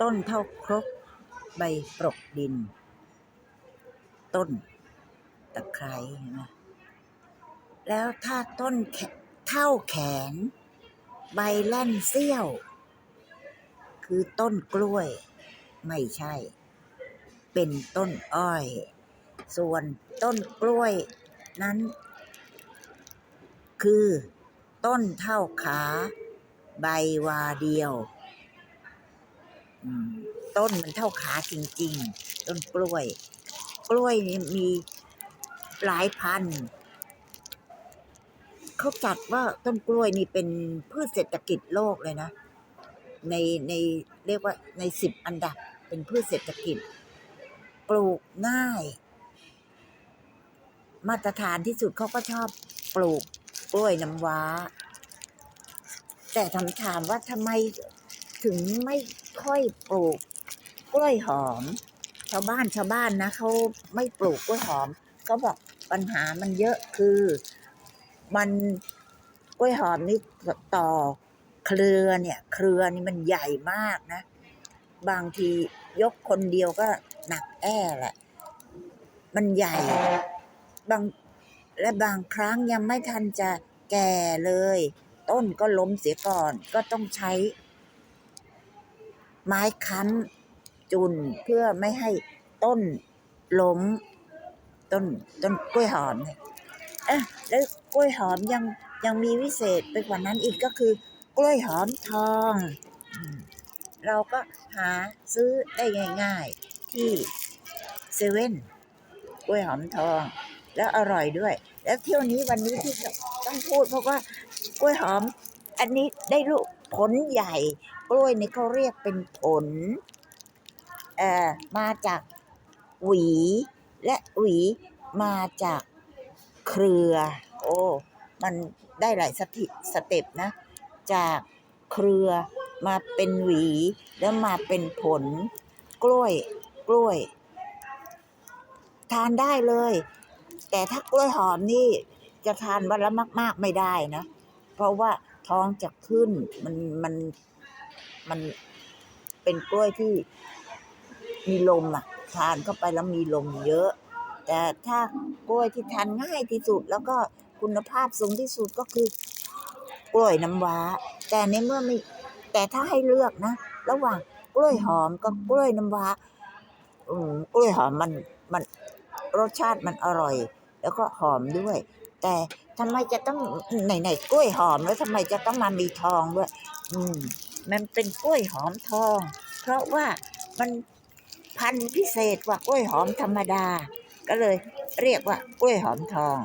ต้นเท่าครกใบปรกดิน ต้นตะไคร้นไหมแล้วถ้าต้นเท่าแขน ใบแล่นเสี้ยว คือต้นกล้วย ไม่ใช่ เป็นต้นอ้อย ส่วนต้นกล้วยนั้น คือ ต้นเท่าขา ใบวาเดียว ต้นมันเท่าขาจริง ๆ ต้นกล้วย กล้วยนี่มีหลายพัน เขาจัดว่าต้นกล้วยนี่เป็นพืชเศรษฐกิจโลกเลยนะ ในในเรียกว่าในสิบอันดับเป็นพืชเศรษฐกิจ ปลูกง่าย มาตรฐานที่สุดเขาก็ชอบปลูกกล้วยน้ำว้า แต่ถามถามว่าทำไม ถึงไม่ค่อยปลูกกล้วยหอม ชาวบ้านชาวบ้านนะเขาไม่ปลูกกล้วยหอมเขาบอกปัญหามันเยอะคือมันกล้วยหอมนี่ต่อเครือเนี่ย เครือนี่มันใหญ่มากนะ บางทียกคนเดียวก็หนักแอ่แหละ มันใหญ่บางและบางครั้งยังไม่ทันจะแก่เลย ต้นก็ล้มเสียก่อนก็ต้องใช้ ไม้ค้ำจุนเพื่อไม่ให้ต้นล้มต้นต้นกล้วยหอมเนี่ยเอ๊ะแล้วกล้วยหอมยังยังมีวิเศษไปกว่านั้นอีกก็คือกล้วยหอมทอง เราก็หาซื้อได้ง่ายๆที่เซเว่นกล้วยหอมทอง แล้วอร่อยด้วย แล้วเที่ยวนี้วันนี้ที่ต้องพูดเพราะว่ากล้วยหอม อันนี้ได้ลูก ผลใหญ่ กล้วยนี่เขาเรียกเป็นผลเอ่อมาจากหวี และหวีมาจากเครือ โอ้มันได้หลายสถิสเต็ปนะ จากเครือมาเป็นหวี แล้วมาเป็นผล กล้วย กล้วย ทานได้เลย แต่ถ้ากล้วยหอมนี่จะทานวันละมาก ๆ ไม่ได้นะ เพราะว่า ท้องจะขึ้น มันมันมันเป็นกล้วยที่มีลมอะ ทานเข้าไปแล้วมีลมเยอะ แต่ถ้ากล้วยที่ทานง่ายที่สุด แล้วก็คุณภาพสูงที่สุดก็คือกล้วยน้ำว้า แต่ในเมื่อไม่แต่ถ้าให้เลือกนะระหว่างกล้วยหอมกับกล้วยน้ำว้ากล้วยหอมมันมันรสชาติมันอร่อย แล้วก็หอมด้วย แต่ ทำไมจะต้องไหนๆกล้วยหอมแล้วทำไมจะต้องมามีทองด้วย อืม มันเป็นกล้วยหอมทอง เพราะว่ามันพันธุ์พิเศษกว่ากล้วยหอมธรรมดา ก็เลยเรียกว่ากล้วยหอมทอง